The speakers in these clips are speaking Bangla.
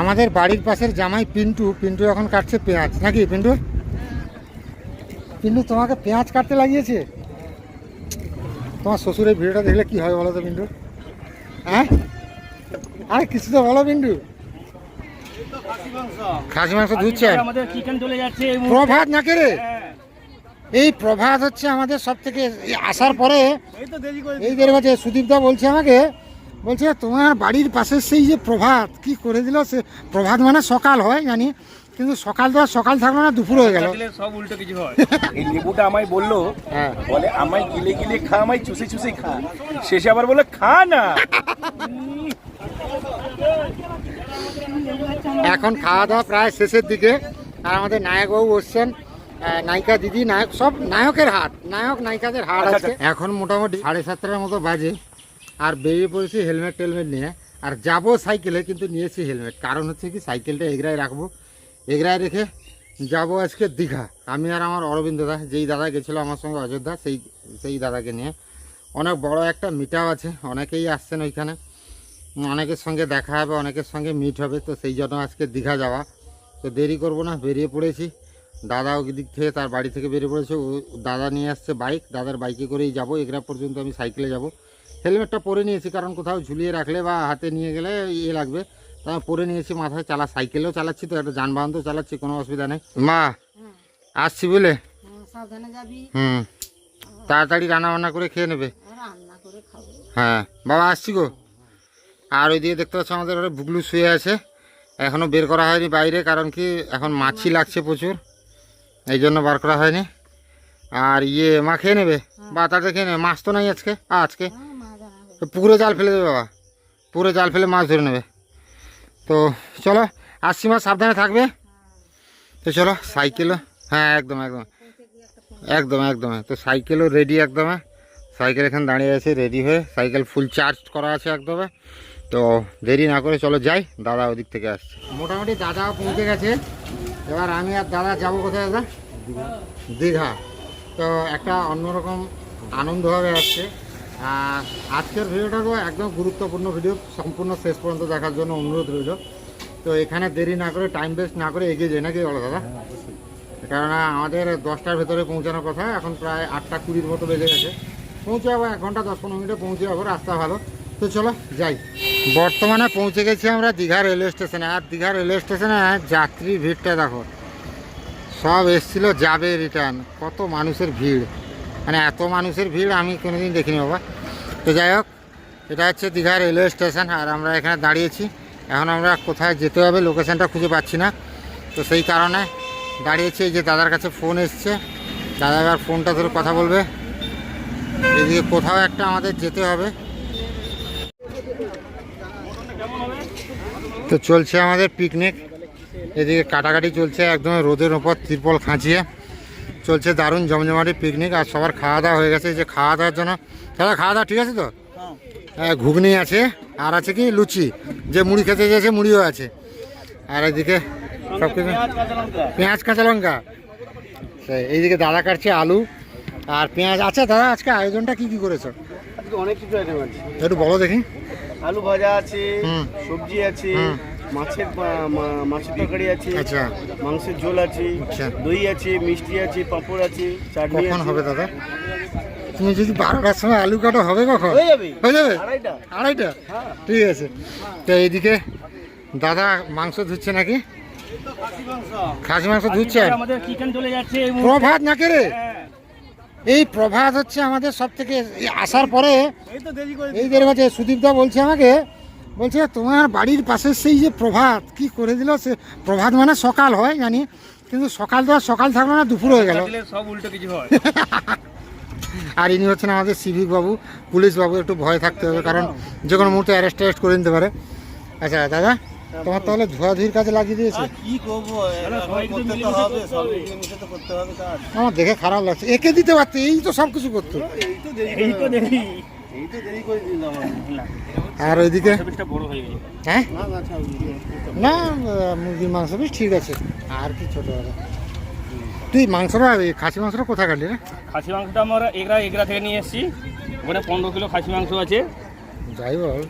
আমাদের বাড়ির পাশের জামাই পিন্টু পিন্টু এখন কাটছে পেঁয়াজ। নাকি পিন্টু? পিন্টু তোমাকে পেঁয়াজ কাটতে লাগিয়েছে? তোমার শ্বশুরের ভিডিওটা দেখলে কি হয় বলো তো পিন্টু? হ্যাঁ? আরে কিছু তো বলো পিন্টু। খাসি মাংস ধুচ্ছেন যাচ্ছে প্রভাত নাকি রে? হ্যাঁ। এই প্রভাত হচ্ছে আমাদের সব থেকে আসার পরে এই দেরি সুদীপদা বলছে আমাকে বলছে তোমার বাড়ির পাশের সেই যে প্রভাত কি করে দিল সে প্রভাত মানে সকাল হয় জানি। কিন্তু সকাল তো আর সকাল থাকল না দুপুর হয়ে গেল। সব উল্টো কিছু হয়। এই লেবুটা আমায় বলল হ্যাঁ। বলে আমায় গিলে গিলে খা আমায় চুষে চুষে খা। শেষে আবার বলে খা না। এখন খাওয়া দাওয়া প্রায় শেষের দিকে। আর আমাদের নায়কবাবু বসছেন নায়িকা দিদি নায়ক সব নায়কের হাট নায়ক নায়িকাদের হাট আচ্ছা, আছে। এখন মোটামুটি সাড়ে সাতটার মতো বাজে। আর বেরিয়ে পড়েছি হেলমেট টেলমেট নিয়ে। আর যাব সাইকেলে, কিন্তু নিয়েছি হেলমেট। কারণ হচ্ছে কি, সাইকেলটা এগরায় রাখব। এগরায় রেখে যাব আজকে দীঘা। আমি আর আমার অরবিন্দ দা, যেই দাদা গেছিল আমার সঙ্গে অযোধ্যা সেই সেই দাদাকে নিয়ে। অনেক বড় একটা মিটাও আছে। অনেকেই আসছেন ওইখানে। অনেকের সঙ্গে দেখা হবে, অনেকের সঙ্গে মিট হবে। তো সেই জন্য আজকে দীঘা যাওয়া। তো দেরি করব না, বেরিয়ে পড়েছি। দাদা ওই দিক থেকে তার বাড়ি থেকে বেরিয়ে পড়েছে। ও, দাদা নিয়ে আসছে বাইক দাদার বাইকে করেই যাব। এগরা পর্যন্ত আমি সাইকেলে যাব। হেলমেটটা পরে নিয়েছি কারণ কোথাও ঝুলিয়ে রাখলে বা হাতে নিয়ে গেলে ইয়ে লাগবে। তা পরে নিয়েছি মাথায় চালা সাইকেলেও চালাচ্ছি তো একটা যানবাহন তো চালাচ্ছি কোনো অসুবিধা নেই। মা আসছি বলে হ্যাঁ, হুম তাড়াতাড়ি রান্না বান্না করে খেয়ে নেবে। হ্যাঁ বাবা আসছি গো। আর ওইদিকে দেখতে পাচ্ছ আমাদের ওরা বুগলু শুয়ে আছে। এখনও বের করা হয়নি বাইরে কারণ কি এখন মাছি লাগছে প্রচুর। এই জন্য বার করা হয়নি। আর ইয়ে মা খেয়ে নেবে? বা তাড়াতাড়ি খেয়ে নেবে? মাছ তো নাই আজকে? আজকে? হ্যাঁ পুকুরে জাল ফেলে দেবে বাবা। পুকুরে জাল ফেলে মাছ ধরে নেবে। তো চলো, আসছি মাছ সাবধানে থাকবে। তো চলো, সাইকেলও হ্যাঁ একদম একদম। একদম একদম তো সাইকেলও রেডি একদম। সাইকেল এখানে দাঁড়িয়ে আছে রেডি হয়ে। সাইকেল ফুল চার্জ করা আছে একদম। তো দেরি না করে চলো যাই, দাদা ওদিক থেকে আসছে। মোটামুটি দাদাও পৌঁছে গেছে। এবার আমি আর দাদা যাব কোথায় দাদা? দীঘা। তো একটা অন্যরকম আনন্দভাবে আসছে আর আজকের ভিডিওটাও একদম গুরুত্বপূর্ণ ভিডিও সম্পূর্ণ শেষ পর্যন্ত দেখার জন্য অনুরোধ রইল। তো এখানে দেরি না করে টাইম ওয়েস্ট না করে এগিয়ে যায় নাকি বলো দাদা? কেননা আমাদের দশটার ভেতরে পৌঁছানোর কথা এখন প্রায় আটটা কুড়ির মতো বেজে গেছে। পৌঁছে যাব এক ঘণ্টা দশ পনেরো মিনিটে পৌঁছে যাব রাস্তা ভালো। তো চলো যাই। বর্তমানে পৌঁছে গেছি আমরা দীঘা রেলওয়ে স্টেশনে। আর দীঘা রেলওয়ে স্টেশনে যাত্রী ভিড়টা দেখো সব এসছিল যাবে রিটার্ন কত মানুষের ভিড়। মানে এত মানুষের ভিড় আমি কোনোদিন দেখিনি বাবা। তো যাই হোক, এটা হচ্ছে দীঘা রেলওয়ে স্টেশন আর আমরা এখানে দাঁড়িয়েছি। এখন আমরা কোথায় যেতে হবে, লোকেশানটা খুঁজে পাচ্ছি না। তো সেই কারণে দাঁড়িয়েছি, এই যে দাদার কাছে ফোন এসছে। দাদা এবার ফোনটা ধরে কথা বলবে। এদিকে কোথাও একটা আমাদের যেতে হবে। তো চলছে আমাদের পিকনিক এদিকে কাটাকাটি চলছে একদম রোদের ওপর, তিরপল খাঁচিয়ে। চলছে দারুণ জমজমাটি পিকনিক আর সবার খাওয়া দাওয়া হয়ে গেছে যে খাওয়া দাওয়ার জন্য। দাদা খাওয়া দাওয়া ঠিক আছে তো? হ্যাঁ। ঘুগনি আছে আর আছে কি লুচি যে মুড়ি খেতে চেয়েছে মুড়িও আছে। আর এদিকে সব কিছু পেঁয়াজ কাঁচা লঙ্কা। এইদিকে দাদা কাটছে আলু আর পেঁয়াজ আচ্ছা দাদা আজকে আয়োজনটা কি কি করেছ? অনেক কিছু আইটেম আছে। একটু বলো দেখি। আলু ভাজা আছে। সবজি আছে। মাছের মাছের তরকারি আছে আচ্ছা। মাংসের ঝোল আছে আচ্ছা। দই আছে মিষ্টি আছে পাঁপড় আছে চাটনি কখন হবে দাদা? তুমি যদি বারোটার সময় আলু কাটো হবে কখন? হয়ে যাবে। আড়াইটা। আড়াইটা? হ্যাঁ। ঠিক আছে। তো এইদিকে দাদা মাংস ধুচ্ছে নাকি? খাসি মাংস ধুচ্ছে? আমাদের চিকেন চলে যাচ্ছে এই মুহূর্তে। প্রভাত নাকি রে? হ্যাঁ। এই প্রভাত হচ্ছে আমাদের সব থেকে আসার পরে এই তো দেরি করে এই কাছে সুদীপদা বলছে আমাকে বলছে তোমার বাড়ির পাশের সেই যে প্রভাত কি করে দিল সে? প্রভাত মানে সকাল হয় জানি। কিন্তু সকাল তো সকাল থাকল না দুপুর হয়ে গেল। সব উল্টো কিছু হয়। আর ইনি হচ্ছেন আমাদের সিভিক বাবু পুলিশ বাবু একটু ভয় থাকতে হবে কারণ যে কোনো মুহূর্তে অ্যারেস্ট ট্যারেস্ট করে নিতে পারে। আচ্ছা দাদা তোমার তাহলে ধোয়াধুয়ির কাজে লাগিয়ে দিয়েছে? কি করব? করতে তো হবে সব মিলেমিশে তো করতে হবে কাজ। আমার দেখে খারাপ লাগছে। একে দিতে পারতে এই তো সব কিছু করতো। আর ওইদিকে? হয়ে গেছে হ্যাঁ? না মুরগির মাংস বেশ ঠিক আছে। আর কি ছোটো তুই মাংসটা খাসি মাংসটা কোথায় কাটলি রে? খাসি মাংসটা আমরা এগরা এগরা থেকে নিয়ে এসেছি। ওখানে পনেরো কিলো খাসি মাংস আছে। যাই বল।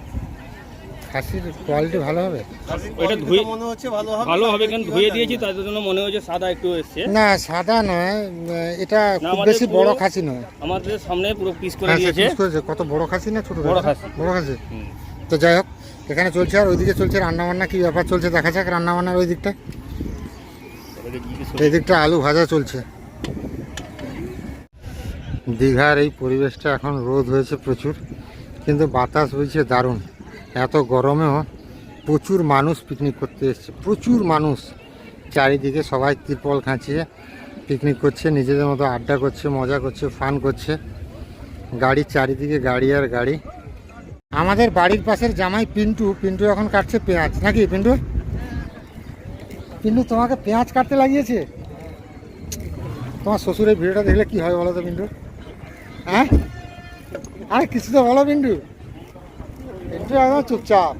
খাসির কোয়ালিটি ভালো হবে? এটা ধুয়ে ভালো হবে কেন ধুয়ে দিয়েছি তার জন্য মনে হচ্ছে সাদা একটু এসছে। না সাদা নয় এটা খুব বেশি বড় খাসি নয়। আমাদের সামনে পুরো পিস করে হ্যাঁ দিয়েছে। কত বড় খাসি না ছোট বড় খাসি। বড় খাসি। তো যাই হোক এখানে চলছে আর ওইদিকে চলছে রান্না বান্না কি ব্যাপার চলছে? দেখা যাক রান্না বান্নার ওই দিকটা। এই দিকটা আলু ভাজা চলছে। দীঘার এই পরিবেশটা এখন রোদ হয়েছে প্রচুর কিন্তু বাতাস বইছে দারুণ। এত গরমেও প্রচুর মানুষ পিকনিক করতে এসছে। প্রচুর মানুষ। চারিদিকে সবাই ত্রিপল খাঁচিয়ে পিকনিক করছে, নিজেদের মতো আড্ডা করছে, মজা করছে ফান করছে। গাড়ির চারিদিকে গাড়ি আর গাড়ি। আমাদের বাড়ির পাশের জামাই পিন্টু পিন্টু এখন কাটছে পেঁয়াজ। নাকি পিন্টু? পিন্টু, তোমাকে পেঁয়াজ কাটতে লাগিয়েছে? তোমার শ্বশুরের ভিডিওটা দেখলে কি হয় বলো তো পিন্টু? হ্যাঁ? আরে কিছু তো বলো পিন্টু। চুপচাপ?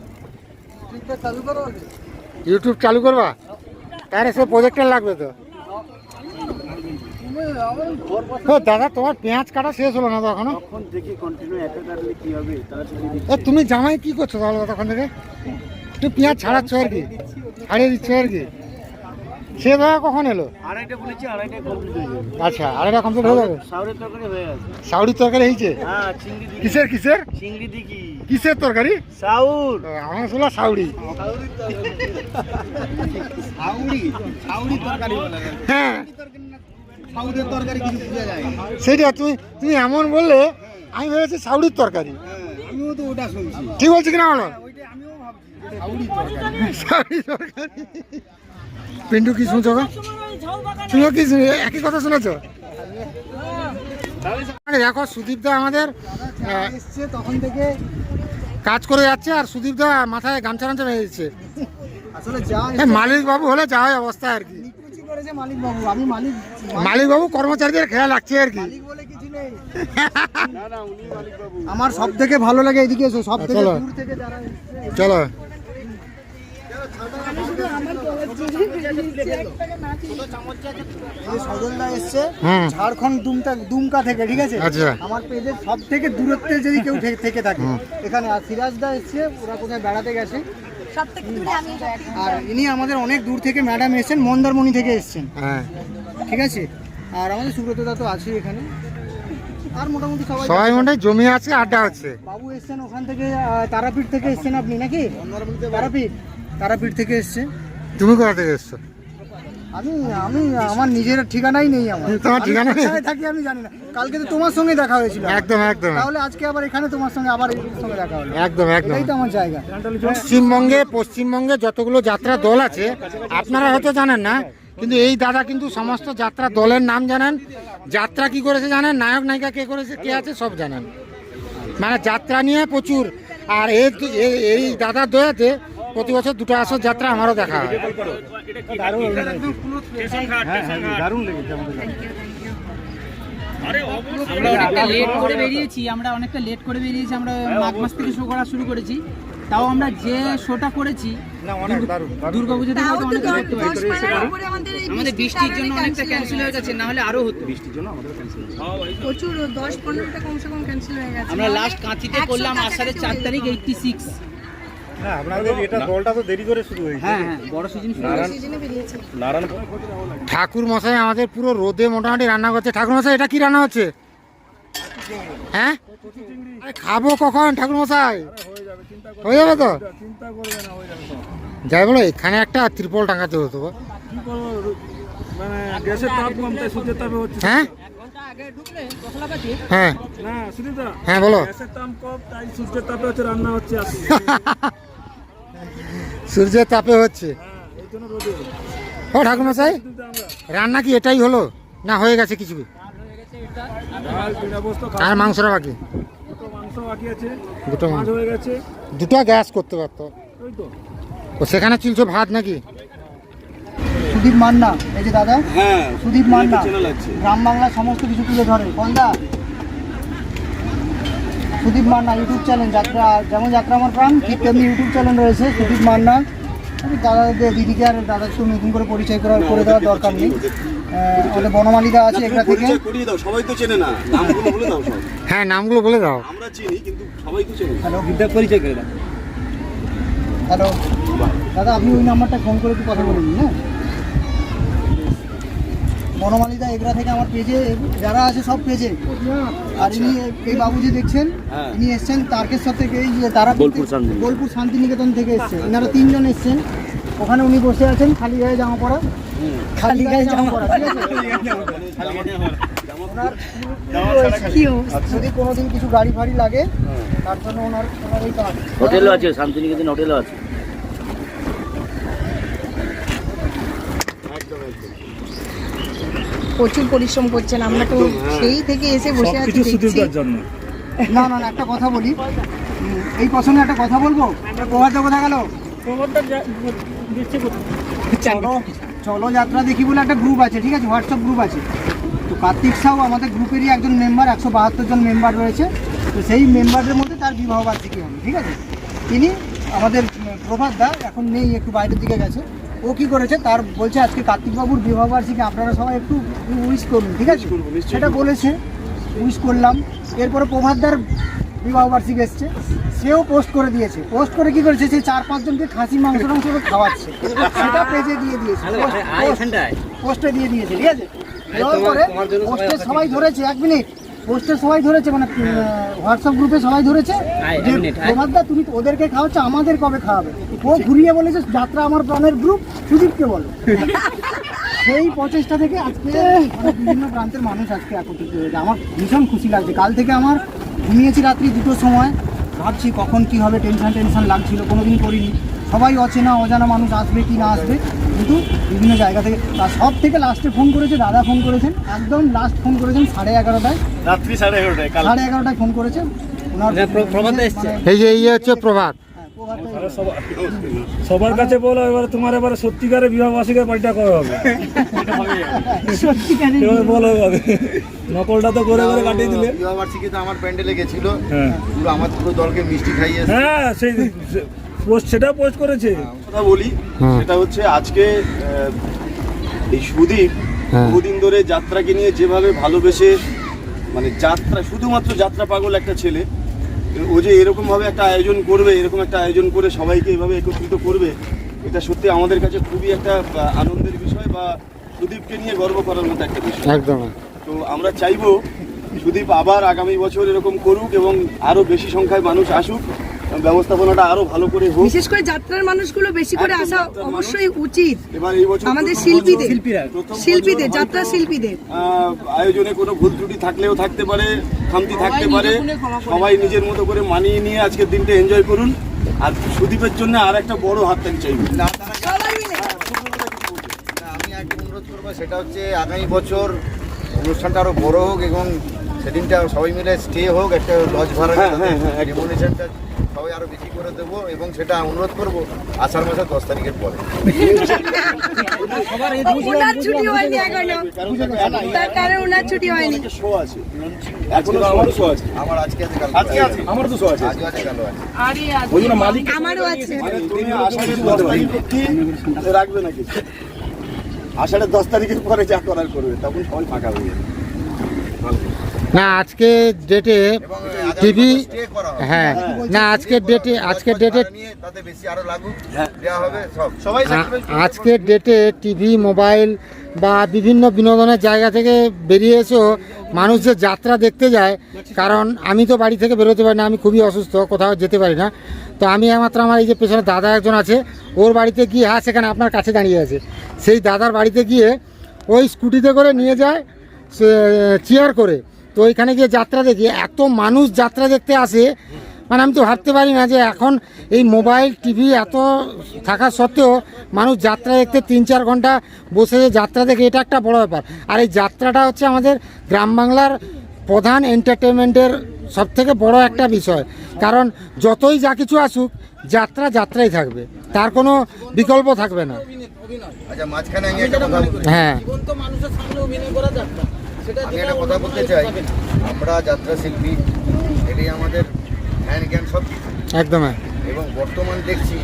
ইউটিউব চালু করবা? তাহলে সে প্রজেক্টর লাগবে তো। দাদা তোমার পেঁয়াজ কাটা শেষ হলো না তো এখনও? এ, তুমি জামাই কি করছ তাহলে তখন থেকে? তুমি পেঁয়াজ ছাড়াচ্ছ আর কি? ছাড়িয়ে দিচ্ছ আর কি? সে দাদা কখন এলো? আড়াইটা বলেছি আড়াইটা কমপ্লিট হয়ে যাবে। আচ্ছা আরেকটা কমপ্লিট হয়ে যাবে? সাউরের তরকারি হয়ে গেছে। সাউরির তরকারি হয়েছে? হ্যাঁ চিংড়ি কিসের কিসের? চিংড়ি দিঘি কিসের তরকারি? সাউর আমার শুনলাম সাউরি হ্যাঁ। সাউরের তরকারি কিছু বোঝা যায়। সেটা তুমি তুমি এমন বললে আমি ভেবেছি সাউরির তরকারি। আমিও তো ওটা শুনছি। ঠিক বলছি কিনা বলো? ওইটা আমিও ভাবছি সাউরি তরকারি। পিন্টু কি শুনছো তুমিও কি একই কথা শুনেছো? দেখো সুদীপ দা আমাদের এসছে তখন থেকে কাজ করে যাচ্ছে আর সুদীপ দা মাথায় গামছা গামছা হয়ে যাচ্ছে মালিক বাবু হলে যা হয় অবস্থা আর কি। মালিক বাবু কর্মচারীদের খেয়াল রাখছে আর কি। আমার সব থেকে ভালো লাগে এদিকে এসো সব থেকে চলো। সজলদা এসছে ঝাড়খণ্ড দুমকা দুমকা থেকে ঠিক আছে? আচ্ছা। আমার পেজের সব থেকে দূরত্বে যদি কেউ থেকে- থেকে। এখানে আর সিরাজদা এসছে ওরা কোথায় বেড়াতে গেছে। আর ইনি আমাদের অনেক দূর থেকে ম্যাডাম এসেছেন মন্দারমণি থেকে এসেছেন। হ্যাঁ। ঠিক আছে? আর আমাদের সুব্রতদা তো আছে এখানে। আর মোটামুটি সবাই সবাই মনে হয় জমি আছে আড্ডা হচ্ছে বাবু এসছেন ওখান থেকে তারাপীঠ থেকে এসছেন আপনি নাকি? তারাপীঠ। তারাপীঠ থেকে এসছে। তুমি কোথা থেকে এসছো? আমি আমি আমার নিজের ঠিকানাই নেই আমার। তোমার ঠিকানা থাকি আমি জানি না। কালকে তো তোমার সঙ্গে দেখা হয়েছিল। একদম একদম। তাহলে আজকে আবার এখানে তোমার সঙ্গে আবার সঙ্গে দেখা হলো। একদম একদম। এটাই তো আমার জায়গা। পশ্চিমবঙ্গে পশ্চিমবঙ্গে যতগুলো যাত্রা দল আছে আপনারা হয়তো জানেন না কিন্তু এই দাদা কিন্তু সমস্ত যাত্রা দলের নাম জানেন। যাত্রা কি করেছে জানেন? নায়ক নায়িকা কে করেছে কে আছে সব জানেন। মানে যাত্রা নিয়ে প্রচুর। আর এই এই- এই দাদার দয়াতে প্রতি বছর দুটো আসর যাত্রা আমারও দেখা হয়। আমরা অনেকটা লেট করে বেরিয়েছি আমরা অনেকটা লেট করে বেরিয়েছি আমরা মাঘ মাস থেকে শো করা শুরু করেছি। তাও আমরা যে শোটা করেছি দুর্গাপুজো থেকে হয়তো অনেকটা আমাদের বৃষ্টির জন্য অনেকটা ক্যান্সেল হয়ে গেছে না হলে আরও হতো। প্রচুর দশ পনেরোটা কমসে কম ক্যান্সেল হয়ে গেছে। আমরা লাস্ট কাঁথিতে করলাম আষাঢ়ের চার তারিখ এইটটি সিক্স হ্যাঁ হ্যাঁ বড় সিজন সিজনে বেরিয়েছে। ঠাকুর মশাই আমাদের পুরো রোদে মোটামুটি রান্না করছে। ঠাকুর মশাই এটা কি রান্না হচ্ছে? হ্যাঁ? খাব কখন ঠাকুর মশাই? হয়ে যাবে তো? যাই বলো এখানে একটা ত্রিপল টাঙাতে হতো মানে হচ্ছে। হ্যাঁ? আগে ঢুকলে দশলা কাছে হ্যাঁ। না হ্যাঁ বলো। গ্যাসের তাপ কম তাই সূর্যের তাপে হচ্ছে। হ্যাঁ ও কিন্তু আমরা রান্না কি এটাই হলো? না হয়ে গেছে কিছু? আর মাংসটা বাকি? দুটো মাংস। বাকি দুটো মাছ মাংস হয়ে গেছে দুটো গ্যাস করতে পারতো। ও সেখানে চলছে ভাত নাকি? সুদীপ মান্না এই যে দাদা হ্যাঁ সুদীপ মান্না গ্রাম বাংলা সমস্ত কিছু তুলে ধরে কোনটা সুদীপ মান্না ইউটিউব চ্যানেল যাত্রা যেমন যাত্রা আমার প্রাণ ঠিক তেমনি ইউটিউব চ্যানেল রয়েছে সুদীপ মান্না। আমি দাদাদের দিদিকে আর দাদার সঙ্গে নতুন করে পরিচয় করা করে দেওয়ার দরকার নেই। আমাদের বনমালিদা আছে এগুলা থেকে। করিয়ে দাও সবাই তো চেনে না। নামগুলো বলে দাও সব। হ্যাঁ নামগুলো বলে দাও। আমরা চিনি কিন্তু সবাই তো চেনে। হ্যালো পরিচয় করে দাও। হ্যালো দাদা আপনি ওই নাম্বারটা ফোন করে একটু কথা বলে নিন হ্যাঁ? বনমালিদা এগরা থেকে আমার পেজে যারা আছে সব পেজে। আর ইনি এই বাবু যে দেখছেন ইনি এসছেন তারকেশ্বর থেকে এই যে তারা বোলপুর শান্তিনিকেতন থেকে এসছেন এনারা তিনজন এসছেন। ওখানে উনি বসে আছেন খালি গায়ে জামা পরা। খালি গায়ে জামা পরা ঠিক আছে? ওনার যদি কোনোদিন কিছু গাড়ি ফাড়ি লাগে তার জন্য ওনার ওনার এই কাজ। হোটেলও আছে শান্তিনিকেতন হোটেলও আছে। প্রচুর পরিশ্রম করছেন আমরা তো সেই থেকে এসে বসে আছি না না না একটা কথা বলি। এই প্রসঙ্গে একটা কথা বলব? প্রভাত কোথা গেল? চলো চলো যাত্রা দেখি বলে একটা গ্রুপ আছে ঠিক আছে? হোয়াটসঅ্যাপ গ্রুপ আছে। তো কার্তিক সাউ আমাদের গ্রুপেরই একজন মেম্বার একশো বাহাত্তর জন মেম্বার রয়েছে। তো সেই মেম্বারদের মধ্যে তার বিবাহ বার্ষিকী হবে ঠিক আছে? তিনি আমাদের প্রভাত দা এখন নেই একটু বাইরের দিকে গেছে। ও কি করেছে? তার বলছে আজকে কার্তিকবাবুর বিবাহ বার্ষিকী আপনারা সবাই একটু উইশ করুন ঠিক আছে? সেটা বলেছে উইশ করলাম। এরপরে প্রভাতদার বিবাহ বার্ষিকী এসছে। সেও পোস্ট করে দিয়েছে। পোস্ট করে কি করেছে? সে চার পাঁচজনকে খাসি মাংস করে খাওয়াচ্ছে। সেটা পেজে দিয়ে দিয়েছে। পোস্টে দিয়ে দিয়েছে ঠিক আছে? দেওয়ার পরে পোস্টে সবাই ধরেছে এক মিনিট পোস্টে সবাই ধরেছে মানে হোয়াটসঅ্যাপ গ্রুপে সবাই ধরেছে প্রভাতদা তুমি ওদেরকে খাওয়াচ্ছ আমাদের কবে খাওয়াবে? ও ঘুরিয়ে বলেছে যাত্রা আমার প্রাণের গ্রুপ সুদীপকে বলো। সেই প্রচেষ্টা থেকে আজকে মানে বিভিন্ন প্রান্তের মানুষ আজকে একত্রিত হয়েছে। আমার ভীষণ খুশি লাগছে। কাল থেকে আমার ঘুমিয়েছি রাত্রি দুটোর সময়। ভাবছি কখন কি হবে টেনশন টেনশন লাগছিল কোনোদিন করিনি। সবাই অচেনা অজানা মানুষ আসবে কি না আসবে কিন্তু বিভিন্ন জায়গা থেকে আর সব থেকে লাস্টে ফোন করেছে দাদা ফোন করেছেন একদম লাস্ট ফোন করেছেন সাড়ে এগারোটায়। রাত্রি সাড়ে এগারোটায় কাল। সাড়ে এগারোটায় ফোন করেছেন ওনার মানে- এই যে এই হচ্ছে প্রভাত। হ্যাঁ, সবার- কাছে বলো এবারে তোমার এবারে সত্যিকারের বিবাহ বার্ষিকের পার্টিটা কবে হবে? এবার বলো এবারে। নকলটা তো করে করে কাটিয়ে দিলে। বিবাহবার্ষিকীতে আমার প্যান্ডেলে গেছিল। হ্যাঁ। পুরো আমার পুরো দলকে মিষ্টি খাইয়ে হ্যাঁ সেই পোস্ট সেটাও পোস্ট করেছে। কথা বলি সেটা হচ্ছে আজকে এই সুদীপ হ্যাঁ। বহুদিন ধরে যাত্রাকে নিয়ে যেভাবে ভালোবেসে মানে যাত্রা শুধুমাত্র যাত্রা পাগল একটা ছেলে ও যে এরকম ভাবে একটা আয়োজন করবে এরকম একটা আয়োজন করে সবাইকে এভাবে একত্রিত করবে এটা সত্যি আমাদের কাছে খুবই একটা আনন্দের বিষয় বা সুদীপকে নিয়ে গর্ব করার মতো একটা বিষয়। একদম। তো আমরা চাইব সুদীপ আবার আগামী বছর এরকম করুক এবং আরও বেশি সংখ্যায় মানুষ আসুক। ব্যবস্থাপনাটা আরও ভালো করে হোক। বিশেষ করে যাত্রার মানুষগুলো বেশি করে আসা অবশ্যই উচিত। এবার আমাদের শিল্পীদের। শিল্পীদের যাত্রা শিল্পীদের। আয়োজনে কোনো ভুল ত্রুটি থাকলেও থাকতে পারে খামতি থাকতে পারে। সবাই নিজের মতো করে মানিয়ে নিয়ে আজকের দিনটা এনজয় করুন। আর সুদীপের জন্য আর একটা বড় হাততালি চাইব। আমি একটা অনুরোধ করব সেটা হচ্ছে আগামী বছর অনুষ্ঠানটা আরও বড় হোক এবং সেদিনটা সবাই মিলে স্টে হোক একটা লজ ভাড়া হ্যাঁ, হ্যাঁ, হ্যাঁ, সবাই আরও বেশি করে দেবো এবং সেটা অনুরোধ করব আষাঢ় মাসের দশ তারিখের পরে। মানে রাখবে নাকি? আষাঢ়ের দশ তারিখের পরে যা করার করবে তখন সবাই ফাঁকা হয়ে যাবে। না আজকে ডেটে টিভি? হ্যাঁ। না আজকের ডেটে আজকের ডেটে হ্যাঁ। আজকের ডেটে টিভি মোবাইল বা বিভিন্ন বিনোদনের জায়গা থেকে বেরিয়ে এসেও মানুষ যে যাত্রা দেখতে যায় কারণ আমি তো বাড়ি থেকে বেরোতে পারি না আমি খুবই অসুস্থ কোথাও যেতে পারি না। তো আমি একমাত্র আমার এই যে পেছনে দাদা একজন আছে ওর বাড়িতে গিয়ে হ্যাঁ সেখানে আপনার কাছে দাঁড়িয়ে আছে। সেই দাদার বাড়িতে গিয়ে ওই স্কুটিতে করে নিয়ে যায় চেয়ার করে। তো ওইখানে গিয়ে যাত্রা দেখি এত মানুষ যাত্রা দেখতে আসে মানে আমি তো ভাবতে পারি না যে এখন এই মোবাইল টিভি এত থাকা সত্ত্বেও মানুষ যাত্রা দেখতে তিন চার ঘণ্টা বসে যে যাত্রা দেখে এটা একটা বড় ব্যাপার। আর এই যাত্রাটা হচ্ছে আমাদের গ্রাম বাংলার প্রধান এন্টারটেনমেন্টের সব থেকে বড় একটা বিষয়। কারণ যতই যা কিছু আসুক যাত্রা যাত্রাই থাকবে তার কোনো বিকল্প থাকবে না। আচ্ছা হ্যাঁ। আমি একটা কথা বলতে চাই। আমরা যাত্রা শিল্পী এটাই আমাদের ধ্যান জ্ঞান সব কিছু। একদম এবং বর্তমান দেখছি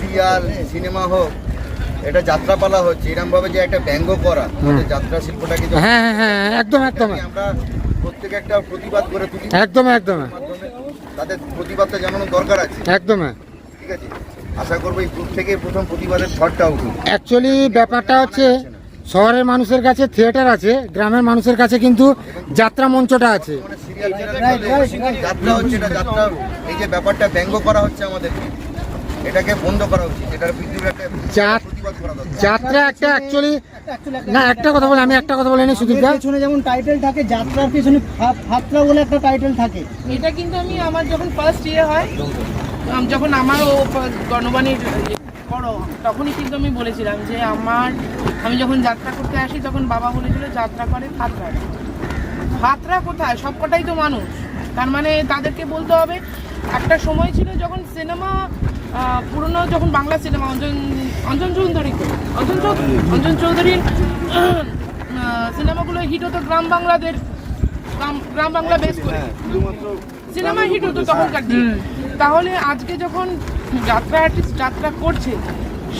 সিরিয়াল সিনেমা হোক এটা যাত্রাপালা হচ্ছে এরকম ভাবে যে একটা ব্যঙ্গ করা আমাদের যাত্রা শিল্পটাকে হ্যাঁ হ্যাঁ হ্যাঁ একদম একদম। আমরা প্রত্যেকে একটা প্রতিবাদ করে তুলি। একদম একদম তাদের প্রতিবাদটা জানানোর দরকার আছে। একদম ঠিক আছে? আশা করব এই গ্রুপ থেকে প্রথম প্রতিবাদের ঝড়টা উঠুক। অ্যাকচুয়ালি ব্যাপারটা হচ্ছে শহরের মানুষের কাছে থিয়েটার আছে গ্রামের মানুষের কাছে কিন্তু যাত্রা মঞ্চটা আছে। যাত্রা হচ্ছে এটা যাত্রা এই যে ব্যাপারটা ব্যঙ্গ করা হচ্ছে আমাদেরকে এটাকে বন্ধ করা উচিত এটার যাত্রা একটা অ্যাকচুয়ালি না একটা কথা বলে আমি একটা কথা বলে পেছনে যেমন টাইটেল থাকে যাত্রার পেছনে ফা- ফাত্রা বলে একটা টাইটেল থাকে। এটা কিন্তু আমি আমার যখন ফার্স্ট ইয়ে হয় আম, যখন আমারও গণবাণীর করো, তখনই কিন্তু আমি বলেছিলাম যে আমার, আমি যখন যাত্রা করতে আসি, তখন বাবা বলেছিল যাত্রা করে ফাতরা ফাতরা কোথায়? সবকটাই তো মানুষ। তার মানে তাদেরকে বলতে হবে, একটা সময় ছিল যখন সিনেমা পুরনো যখন বাংলা সিনেমা, অঞ্জন অঞ্জন চৌধুরী অঞ্জন চৌধুরী, অঞ্জন চৌধুরীর সিনেমাগুলো হিট হতো গ্রাম বাংলাদের, গ্রাম বাংলা বেশ করে। হ্যাঁ সিনেমা হিট হতো তখনকার দিন? তাহলে আজকে যখন যাত্রা আর্টিস্ট যাত্রা করছে,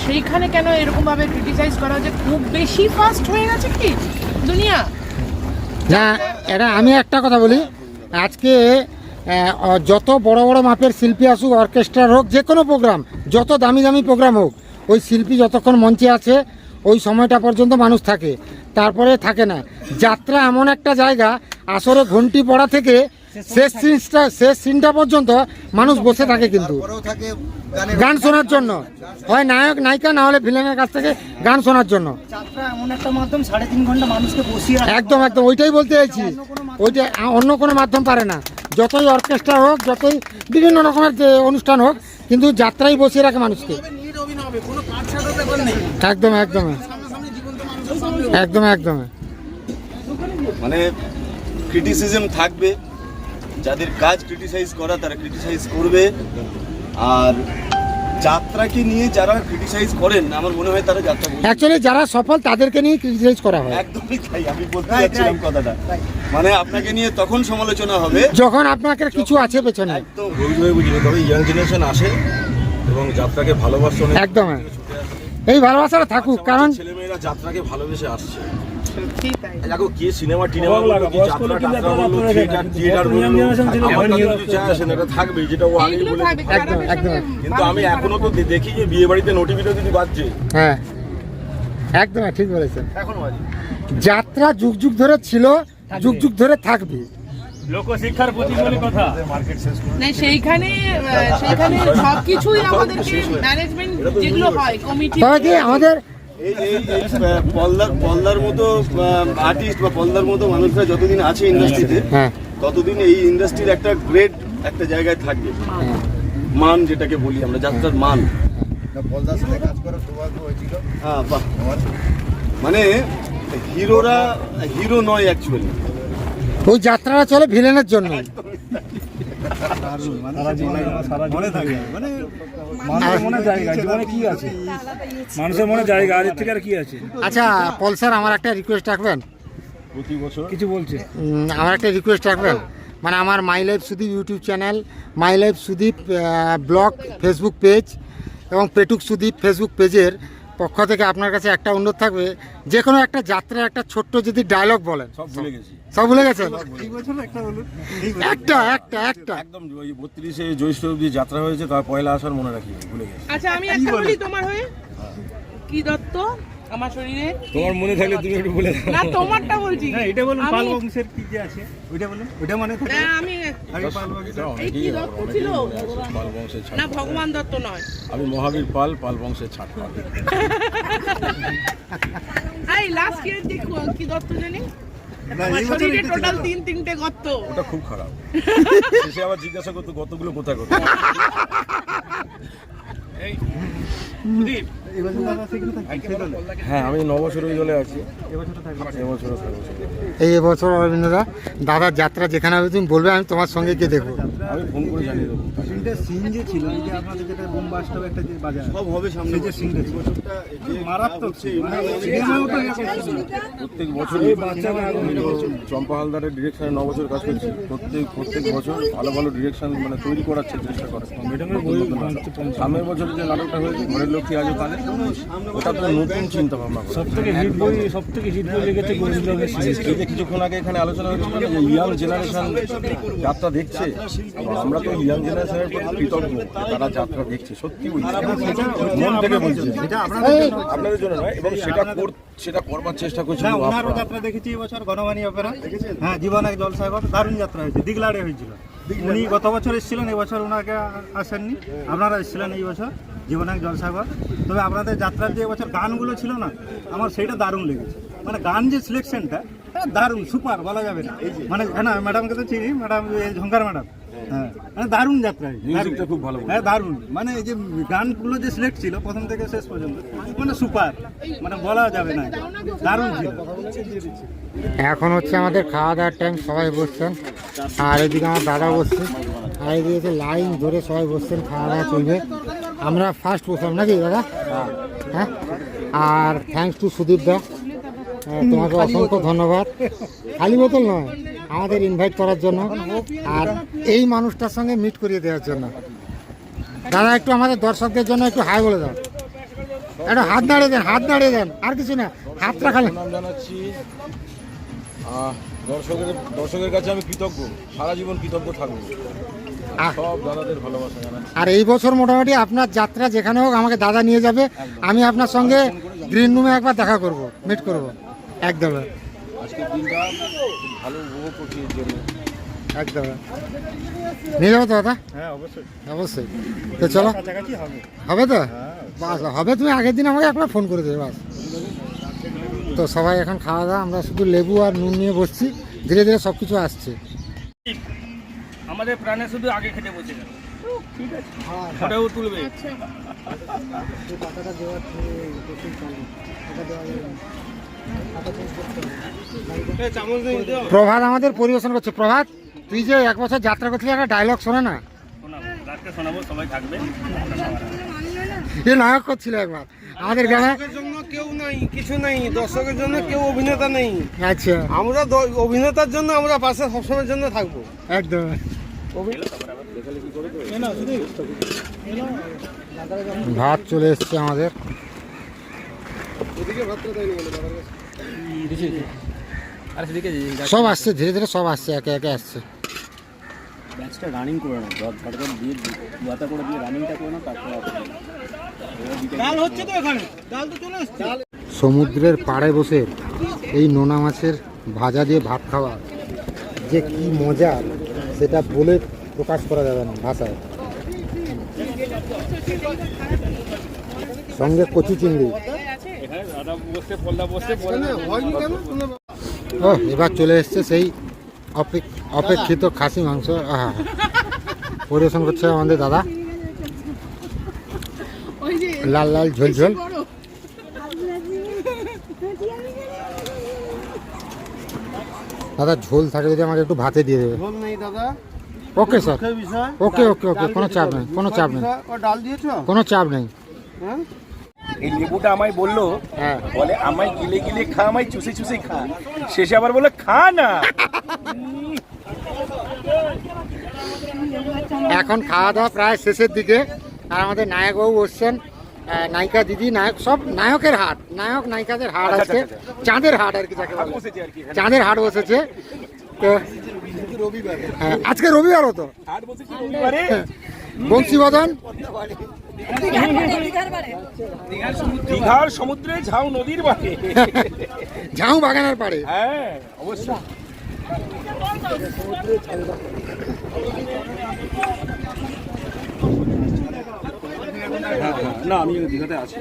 সেইখানে কেন এরকম ভাবে ক্রিটিসাইজ করা হচ্ছে? খুব বেশি ফাস্ট হয়ে গেছে কি? দুনিয়া? না, এটা আমি একটা কথা বলি। আজকে যত বড় বড় মাপের শিল্পী আসুক অর্কেস্ট্রার হোক, যে কোনো প্রোগ্রাম যত দামি দামি প্রোগ্রাম হোক, ওই শিল্পী যতক্ষণ মঞ্চে আছে, ওই সময়টা পর্যন্ত মানুষ থাকে। তারপরে থাকে না। যাত্রা এমন একটা জায়গা, আসরে ঘন্টি পড়া থেকে শেষ সিনটা শেষ সিনটা পর্যন্ত মানুষ বসে থাকে কিন্তু। গান শোনার জন্য। হয় নায়ক নায়িকা না হলে ভিলেনের কাছ থেকে গান শোনার জন্য। একদম একদম ওইটাই বলতে চাইছি। ওইটা অন্য কোনো মাধ্যম পারে না। যতই অর্কেস্ট্রা হোক যতই বিভিন্ন রকমের যে অনুষ্ঠান হোক কিন্তু যাত্রাই বসিয়ে রাখে মানুষকে। একদম একদম। একদম একদম। মানে ক্রিটিসিজম থাকবে। যাদের কাজ ক্রিটিসাইজ করা তারা ক্রিটিসাইজ করবে। আর যাত্রাকে নিয়ে যারা ক্রিটিসাইজ করেন আমার মনে হয় তারা যাত্রা অ্যাকচুয়ালি যারা সফল তাদেরকে নিয়ে ক্রিটিসাইজ করা হয়। একদমই তাই আমি বলতে যাচ্ছিলাম কথাটা। মানে আপনাকে নিয়ে তখন সমালোচনা হবে। যখন আপনাকে কিছু আছে পেছনে। একদম। রবিভাবে বুঝি না তবে ইয়াং জেনারেশন আসে এবং যাত্রাকে ভালোবাসে একদম। এই ভালোবাসাটা থাকুক কারণ ছেলেমেয়েরা যাত্রাকে ভালোবেসে আসছে। ঠিক তাই। দেখো কে সিনেমা টিনেমা লাগা, বয়স্ক যাত্রা কিন্তু টাত্রা এত বলল রাত ধরে থিয়েটার থিয়েটার বর্তমান বলল generation আমার মেয়ে কাছে কিছু চায় আসে না এটা থাকবে যেটা ও আগেই বলে একদম, একদম। কিন্তু আমি এখনও তো দেখি যে বিয়ে বাড়িতে নোটিফিকেশন যদি বাজছে। হ্যাঁ। একদম ঠিক বলেছেন। এখন বাজে। যাত্রা যুগ যুগ ধরে ছিল যুগ যুগ ধরে থাকবে। লোকশিক্ষার প্রতি বলে কথা। না সেইখানে সেইখানে সবকিছুই আমাদেরকে ম্যানেজমেন্ট যেগুলো হয় কমিটি আমাদের এই এই এই, পলদার পলদার মতো আর্টিস্ট বা পলদার মতো মানুষরা যতদিন আছে ইন্ডাস্ট্রিতে হ্যাঁ। ততদিন এই ইন্ডাস্ট্রির একটা গ্রেড একটা জায়গায় থাকবে। মান যেটাকে বলি আমরা যাত্রার মান। পলদার সাথে কাজ করার সৌভাগ্য হয়েছিল। হ্যাঁ বাহ। মানে হিরোরা হিরো নয় অ্যাকচুয়ালি ওই যাত্রাটা চলে ভিলেনের জন্য মানে মানুষের মনে জায়গা জীবনে কি আছে? মানুষের মনে জায়গা আর থেকে আর কি আছে? আচ্ছা পলসার আমার একটা রিকোয়েস্ট রাখবেন? প্রতি বছর? কিছু বলছে। উম, আমার একটা রিকোয়েস্ট রাখবেন? মানে আমার my life Sudip YouTube channel my life Sudip blog Facebook page এবং পেটুক সুদীপ ফেসবুক পেজের পক্ষ থেকে আপনার কাছে একটা অনুরোধ থাকবে যে কোনো একটা যাত্রার একটা ছোট্ট যদি ডায়লগ বলেন। সব ভুলে গেছি। সব ভুলে গেছেন? একটা একটা একটা একদম ওই বত্রিশে জ্যৈষ্ঠ অব্দি যাত্রা হয়েছে তার পয়লা আসার মনে রাখি ভুলে গেছি। আচ্ছা আমি একটা বলি তোমার হয়ে? কি দত্ত? আমার শরীরে? তোমার মনে থাকলে তুমি একটু বলে দাও। না তোমারটা বলছি। হ্যাঁ এটা বলুন পাল বংশের কি যে আছে? ওইটা বলুন ওইটা মানে থাকে? না, আমি এই কি দত্ত ছিল? পাল বংশের ছাড় না ভগবান দত্ত নয়। আমি মহাবীর পাল পাল বংশের ছাড় পাল এই লাস্ট ইয়ার দেখো কি দত্ত জানি? শরীরে টোটাল তিন তিনটে গর্ত ওটা খুব খারাপ। শেষে আবার জিজ্ঞাসা করতো কতগুলো কোথায় কোথায় হ্যাঁ আমি নবছর ওই দলে আছি এই এবছর অরবিন্দদা দাদার যাত্রা যেখানে হবে তুমি বলবে আমি তোমার সঙ্গে গিয়ে দেখব। আমি ফোন করে জানিয়ে দেবো। তিনটে সিন যে ছিল এই যে আপনাদের যেটা বোম একটা যে বাজার সব হবে সামনে যে সিনটা ছিল। মারাত্মক এরকম ছিল। প্রত্যেক বছর এই বাচ্চারা চম্পা হালদারের ডিরেকশনে ন বছর কাজ করছি। প্রত্যেক প্রত্যেক বছর ভালো ভালো ডিরেকশন মানে তৈরি করার চেষ্টা করে। সামনের বছর যে নাটকটা হয়েছে ঘরের লক্ষ্মী আজও তাহলে ওটা তো নতুন চিন্তা ভাবনা সব থেকে হিট বই সব থেকে হিট বই লেগেছে গোবিন্দ এই যে কিছুক্ষণ আগে এখানে আলোচনা হয়েছিল যে ইয়াং জেনারেশন যাত্রা দেখছে। আমরা তো ইয়াং জেনারেশনের প্রতি কৃতজ্ঞ তারা যাত্রা দেখছে সত্যি মন থেকে বলছি। আপনাদের জন্য নয় এবং সেটা সেটা করবার চেষ্টা করছি যাত্রা দেখেছি এবছর গণবাণী অপেরা। হ্যাঁ জীবন এক জলসাগর দারুণ যাত্রা হয়েছে দিগলাড়ে হয়েছিল। উনি গত বছর এসেছিলেন এবছর ওনাকে আসেননি আপনারা এসেছিলেন এই বছর জীবন এক জলসাগর তবে আপনাদের যাত্রার যে এবছর গানগুলো ছিল না আমার সেইটা দারুণ লেগেছে। মানে গান যে সিলেকশনটা দারুণ সুপার বলা যাবে না। মানে হ্যাঁ না ম্যাডামকে তো চিনি ম্যাডাম ঝঙ্কার ম্যাডাম হ্যাঁ। মানে দারুণ যাত্রা। মিউজিকটা খুব ভালো হ্যাঁ দারুণ। মানে এই যে গানগুলো যে সিলেক্ট ছিল প্রথম থেকে শেষ পর্যন্ত মানে সুপার মানে বলা যাবে না দারুণ ছিল। এখন হচ্ছে আমাদের খাওয়া দাওয়ার টাইম সবাই বসছেন। আর এদিকে আমার দাদা বসছে আর এদিকে হচ্ছে লাইন ধরে সবাই বসছেন খাওয়া দাওয়া চলবে। আমরা ফার্স্ট বসলাম নাকি দাদা? হ্যাঁ? আর থ্যাঙ্কস টু সুদীপ দা। তোমাকে অসংখ্য ধন্যবাদ। খালি বোতল নয়। আমাদের ইনভাইট করার জন্য আর এই মানুষটার সঙ্গে মিট করিয়ে দেওয়ার জন্য। দাদা একটু আমাদের দর্শকদের জন্য একটু হাই বলে দাও। একটু হাত দাঁড়িয়ে দেন হাত দাঁড়িয়ে দেন আর কিছু না হাত রাখালেন জানাচ্ছি। দর্শকের দর্শকের কাছে আমি কৃতজ্ঞ সারা জীবন কৃতজ্ঞ থাকব। আর এই বছর মোটামুটি আপনার যাত্রা যেখানে হোক আমাকে দাদা নিয়ে যাবে আমি আপনার সঙ্গে গ্রিন রুমে একবার দেখা করব মিট করব। একদম। দিনটা ভালো উপভোগ করছি এর জন্য। একদম। নিয়ে যাব তো দাদা? হ্যাঁ অবশ্যই। অবশ্যই। তো চলো। কাছাকাছি হবে। হবে তো? বাস হবে তুমি আগের দিন আমাকে একবার ফোন করে দেবে বাস। তো সবাই এখন খাওয়া দাওয়া আমরা শুধু লেবু আর নুন নিয়ে বসছি। ধীরে ধীরে সব কিছু আসছে। আমাদের প্রাণে শুধু আগে খেতে বসে গেল। ঠিক আছে। ওটাও তুলবে। প্রভাত আমাদের পরিবেশন করছে। প্রভাত তুই যে এক বছর যাত্রা করছিলি একটা ডায়লগ শোনে না? এ নায়ক করছিল একবার। আমাদের গ্রামে জন্য কেউ নাই কিছু নাই দর্শকের জন্য কেউ অভিনেতা নেই। আচ্ছা। আমরা অভিনেতার জন্য আমরা পাশে সবসময়ের জন্য থাকব। একদম। ভাত চলে এসছে আমাদের। সব আসছে ধীরে ধীরে সব আসছে একে একে আসছে। ব্যাচটা রানিং করে না ঝটকা দিয়ে যাতা করে দিয়ে রানিংটা করে না তারপর ডাল হচ্ছে তো এখানে ডাল তো চলে এসছে সমুদ্রের পাড়ে বসে এই নোনা মাছের ভাজা দিয়ে ভাত খাওয়া যে কি মজা সেটা বলে প্রকাশ করা যাবে না ভাষায়। সঙ্গে কচু চিংড়ি এখানে দাদা বসতে পল্লা বসতে পড়ে হয়নি কেন ও এবার চলে এসছে সেই অপেক- অপেক্ষিত খাসি মাংস। আহা। পরিবেশন করছে আমাদের দাদা। লাল লাল ঝোল ঝোল। দাদা ঝোল থাকে যদি আমাকে একটু ভাতে দিয়ে দেবে। ঝোল নেই দাদা। Okay sir. Okay okay okay. কোনো চাপ নেই কোনো চাপ নেই। ও ডাল দিয়েছ? কোনো চাপ নেই। হ্যাঁ? এই লেবুটা আমায় বলল হ্যাঁ। বলে আমায় গিলে গিলে খা আমায় চুষে চুষে খা। শেষে আবার বলে খা না। এখন খাওয়া দাওয়া প্রায় শেষের দিকে। আর আমাদের নায়কবাবু বসছেন নায়িকা দিদি নায়ক সব নায়কের হাট নায়ক নায়িকাদের হাট আছে চাঁদের হাট আর কি যাকে চাঁদের হাট বসেছে। তো হ্যাঁ, আজকে রবিবার হতো রবিবারে। বংশীবদন? দীঘার সমুদ্রে ঝাউ নদীর ঝাউ বাগানের পাড়ে। হ্যাঁ অবশ্যই। না আমি দীঘাতে আছি।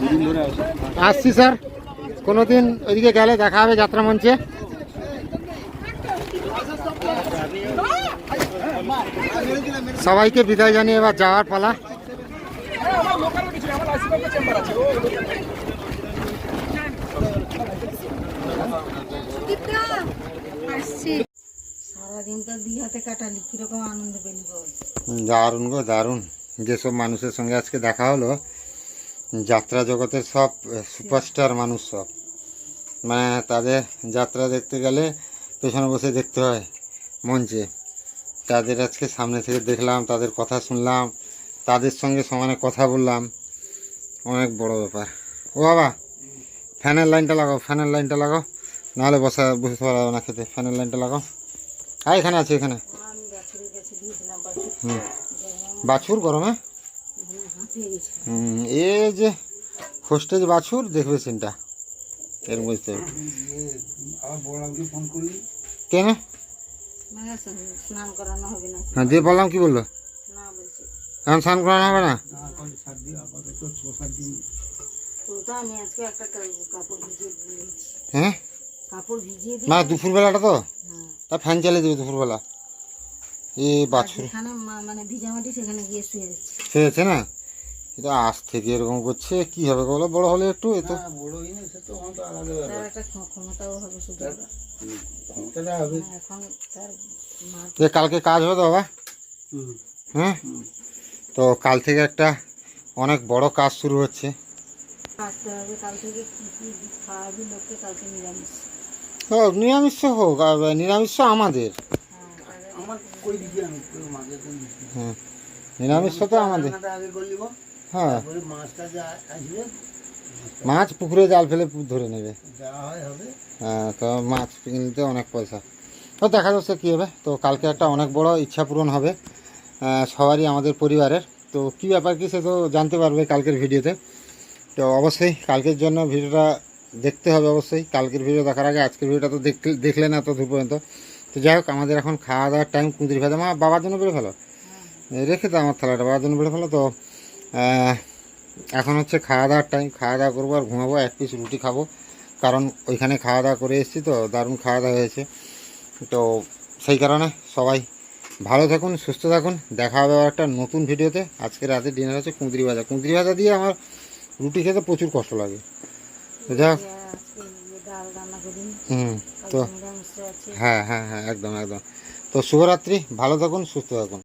দুদিন ধরে আছি। আসছি স্যার। কোনোদিন ওইদিকে গেলে দেখা হবে যাত্রা মঞ্চে। সবাইকে বিদায় জানিয়ে এবার যাওয়ার পালা। আসছি। সারাদিন তো দিহাতে কাটালি কীরকম আনন্দ পেলি বল? দারুণ গো দারুণ। যেসব মানুষের সঙ্গে আজকে দেখা হলো যাত্রা জগতের সব সুপারস্টার মানুষ সব। মানে তাদের যাত্রা দেখতে গেলে পেছনে বসে দেখতে হয় মঞ্চে। তাদের আজকে সামনে থেকে দেখলাম তাদের কথা শুনলাম তাদের সঙ্গে সমানে কথা বললাম। অনেক বড় ব্যাপার। ও বাবা ফ্যানের লাইনটা লাগাও ফ্যানের লাইনটা লাগাও। নাহলে বসা বসতে পারবে না খেতে। ফ্যানের লাইনটা লাগাও। হ্যাঁ এখানে আছে এখানে। হুম। বাছুর গরমে? হুম এ যে হোস্টেজ বাছুর দেখবে সিনটা। এর বুঝতে কেন? হ্যাঁ দিয়ে বললাম কি বলল? এখন স্নান করানো হবে না? হ্যাঁ? না দুপুরবেলাটা তো? তা ফ্যান চালিয়ে দেবে দুপুরবেলা। এ বাছুর। যেখানে মা- ভিজা মাটি সেখানে গিয়ে শুয়ে যাচ্ছে খেয়েছে না এটা আজ থেকে এরকম করছে কি হবে বলো? বড় হলে একটু এ তো। কালকে কাজ হবে তো বাবা? হ্যাঁ? তো কাল থেকে একটা অনেক বড় কাজ শুরু হচ্ছে। আসতে হবে কাল থেকে কি কি খাওয়াবি লোককে কালকে নিরামিষ? হোক আর নিরামিষ আমাদের। হ্যাঁ। নিরামিষ তো আমাদের। হ্যাঁ। মাছ পুকুরে জাল ফেলে ধরে নেবে। হ্যাঁ তো মাছ কিনতে অনেক পয়সা। তো দেখা যাচ্ছে কী হবে। তো কালকে একটা অনেক বড় ইচ্ছা পূরণ হবে। সবারই আমাদের পরিবারের। তো কী ব্যাপার কি সে তো জানতে পারবে কালকের ভিডিওতে। তো অবশ্যই কালকের জন্য ভিডিওটা দেখতে হবে অবশ্যই। কালকের ভিডিও দেখার আগে আজকের ভিডিওটা তো দেখলে দেখলে না তো দূর পর্যন্ত। তো যাই হোক আমাদের এখন খাওয়া দাওয়ার টাইম কুঁদরি ভাজা। মা বাবার জন্য বেড়ে ফেলো? রেখে তো আমার থালাটা বাবার জন্য বেড়ে ফেলো তো। এখন হচ্ছে খাওয়া দাওয়ার টাইম খাওয়া দাওয়া করব আর ঘুমাবো এক পিস রুটি খাব। কারণ ওইখানে খাওয়া দাওয়া করে এসেছি তো দারুণ খাওয়া দাওয়া হয়েছে। তো সেই কারণে সবাই ভালো থাকুন সুস্থ থাকুন। দেখা হবে আবার একটা নতুন ভিডিওতে। আজকে রাতে ডিনার হচ্ছে কুঁদরি ভাজা। কুঁদরি ভাজা দিয়ে আমার রুটি খেতে প্রচুর কষ্ট লাগে। করি। হুম তো হ্যাঁ হ্যাঁ হ্যাঁ একদম একদম। তো শুভরাত্রি ভালো থাকুন সুস্থ থাকুন।